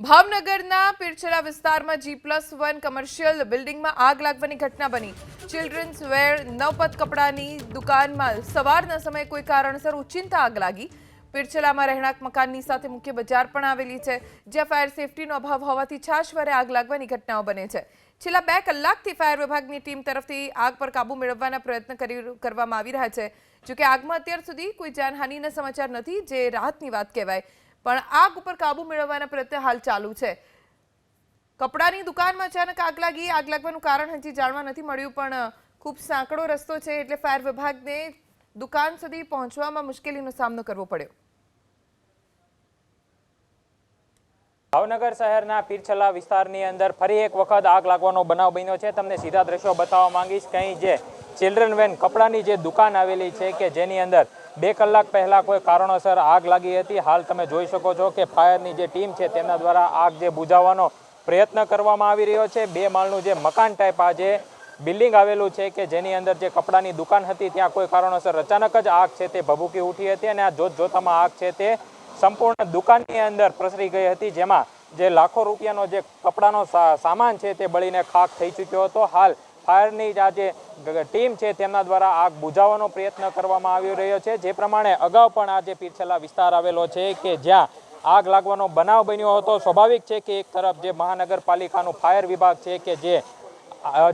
ભાવનગરના પીરછેલા વિસ્તારમાં G plus one commercial બિલ્ડિંગમાં આગ લાગવાની ઘટના બની. ચિલ્ડ્રન્સ વેર નવપત કપડાની દુકાનમાં સવારના સમયે કોઈ કારણસર ઉચિંતા આગ લાગી. પીરછેલામાં રહેણાંક મકાનની સાથે મુખ્ય બજાર પણ આવેલી છે, જ્યાં ફાયર સેફટીનો અભાવ હોવાથી છાશવારે આગ લાગવાની ઘટનાઓ બને છે. છેલ્લા બે કલાકથી ફાયર વિભાગની ટીમ તરફથી આગ પર કાબુ મેળવવાના પ્રયત્ન કરી કરવામાં આવી રહ્યા છે. જોકે આગમાં અત્યાર સુધી કોઈ જાનહાનિના સમાચાર નથી, જે રાહતની વાત કહેવાય. પણ આગ ઉપર કાબુ મેળવવાના પ્રયત્ન હાલ ચાલુ છે. કપડાની દુકાનમાં અચાનક આગ લાગી. આગ લાગવાનું કારણ હજી જાણવા નથી મળ્યું, પણ ખૂબ સાંકડો રસ્તો છે એટલે ફાયર વિભાગને દુકાન સુધી પહોંચવામાં મુશ્કેલીનો સામનો કરવો પડ્યો. ભાવનગર શહેરના પીરછલા વિસ્તારની અંદર ફરી એક વખત આગ લાગવાનો બનાવ બન્યો છે. તમને સીધા દ્રશ્યો બતાવવા માંગીશ. કંઈ જે ચિલ્ડ્રન વેન કપડાની જે દુકાન આવેલી છે કે જેની અંદર બે કલાક પહેલા કોઈ કારણોસર આગ લાગી હતી. હાલ તમે જોઈ શકો છો કે ફાયરની જે ટીમ છે તેમના દ્વારા આગ જે બુઝાવવાનો પ્રયત્ન કરવામાં આવી રહ્યો છે. બે માળનું જે મકાન ટાઈપ આ જે બિલ્ડિંગ આવેલું છે કે જેની અંદર જે કપડાની દુકાન હતી ત્યાં કોઈ કારણોસર અચાનક જ આગ છે તે ભભૂકી ઉઠી હતી અને આ જોત જોતામાં આગ છે તે સંપૂર્ણ દુકાનની અંદર પ્રસરી ગઈ હતી, જેમાં જે લાખો રૂપિયાનો જે કપડાનો સામાન છે તે બળીને ખાક થઈ ચૂક્યો હતો. હાલ ફાયરની જ આ જે ટીમ છે તેમના દ્વારા આગ બુઝાવવાનો પ્રયત્ન કરવામાં આવી રહ્યો છે. જે પ્રમાણે અગાઉ પણ આ જે પીરછેલા વિસ્તાર આવેલો છે કે જ્યાં આગ લાગવાનો બનાવ બન્યો હતો. સ્વાભાવિક છે કે એક તરફ જે મહાનગરપાલિકાનું ફાયર વિભાગ છે કે જે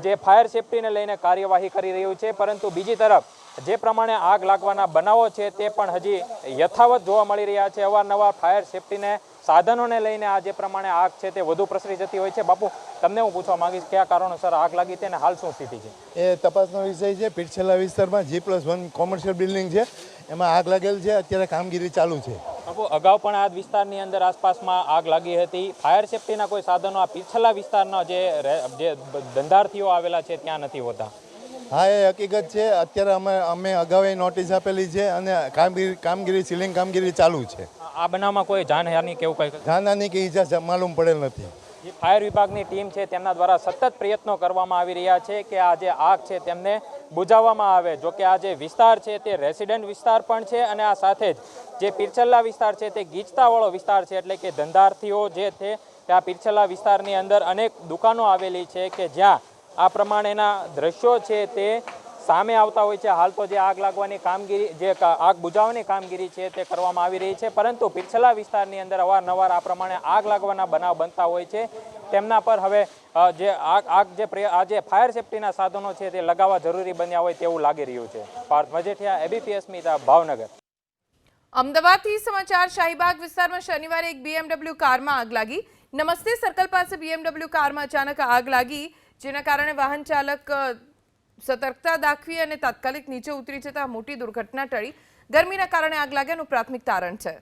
જે ફાયર સેફટીને લઈને કાર્યવાહી કરી રહ્યું છે, પરંતુ બીજી તરફ જે પ્રમાણે આગ લાગવાના બનાવો છે તે પણ હજી યથાવત જોવા મળી રહ્યા છે. અવારનવાર ફાયર સેફટીને સાધનોને લઈને આ જે પ્રમાણે આગ છે તે વધુ પ્રસરી જતી હોય છે. બાપુ તમને હું પૂછવા માંગીશ કયા કારણોસર આગ લાગી છે અને હાલ શું સ્થિતિ છે? એ તપાસનો વિષય છે. પીરછેલા વિસ્તારમાં G plus one commercial building છે. એમાં આગ લાગેલ છે. અત્યારે કામગીરી ચાલુ છે. બાપુ અગાઉ પણ આ વિસ્તારની અંદર આસપાસમાં આગ લાગી હતી. ફાયર સેફટીના કોઈ સાધનો આ પીછલા વિસ્તારના જે ધંધાર્થીઓ આવેલા છે ત્યાં નથી હોતા. હા એ હકીકત છે. અત્યારે અમે અમે અગાઉ નોટિસ આપેલી છે અને કામગીરી કામગીરી સીલિંગ કામગીરી ચાલુ છે. આ- બનાવમાં કોઈ જાનહાની કેવું કંઈ જાનહાની કે ઈજા માલુમ પડેલ નથી. જે ફાયર વિભાગની ટીમ છે તેમના દ્વારા સતત પ્રયત્નો કરવામાં આવી રહ્યા છે કે આ જે આગ છે તેમને બુજાવવામાં આવે. જો કે આ જે વિસ્તાર છે તે રેસિડેન્ટ વિસ્તાર પણ છે અને આ સાથે જ જે પીરછલ્લા વિસ્તાર છે તે ગીચતાવાળો વિસ્તાર છે. એટલે કે ધંધાર્થીઓ જે છે તે આ પીરછલ્લા વિસ્તારની અંદર અનેક દુકાનો આવેલી છે કે જ્યાં આ પ્રમાણેના દ્રશ્યો છે તે સામે આવતા હોય છે. હાલ તો જે આગ લાગવાની કામગીરી, જે આગ બુજાવવાની કામગીરી છે તે કરવામાં આવી રહી છે. પરંતુ પિછલા વિસ્તારની અંદર અવારનવાર આ પ્રમાણે આગ લાગવાના બનાવ બનતા હોય છે. તેમના પર હવે જે આગ આગ જે આ જે ફાયર સેફટીના સાધનો છે તે લગાવવા જરૂરી બન્યા હોય તેવું લાગી રહ્યું છે. પાર્થ મજેઠિયા, એબીપી, અસ્મિતા, ભાવનગર. અમદાવાદથી સમાચાર, શાહીબાગ વિસ્તારમાં શનિવારે એક બીએમડબલ્યુ કારમાં આગ લાગી. નમસ્તે, સર્કલ પાસે બીએમડબલ્યુ કારમાં અચાનક આગ લાગી. જેના કારણે વાહન ચાલક સતર્કતા દાખવી અને તાત્કાલિક નીચે ઉતરી જતા મોટી દુર્ઘટના ટળી. ગરમીના કારણે આગ લાગ્યાનું પ્રાથમિક તારણ છે.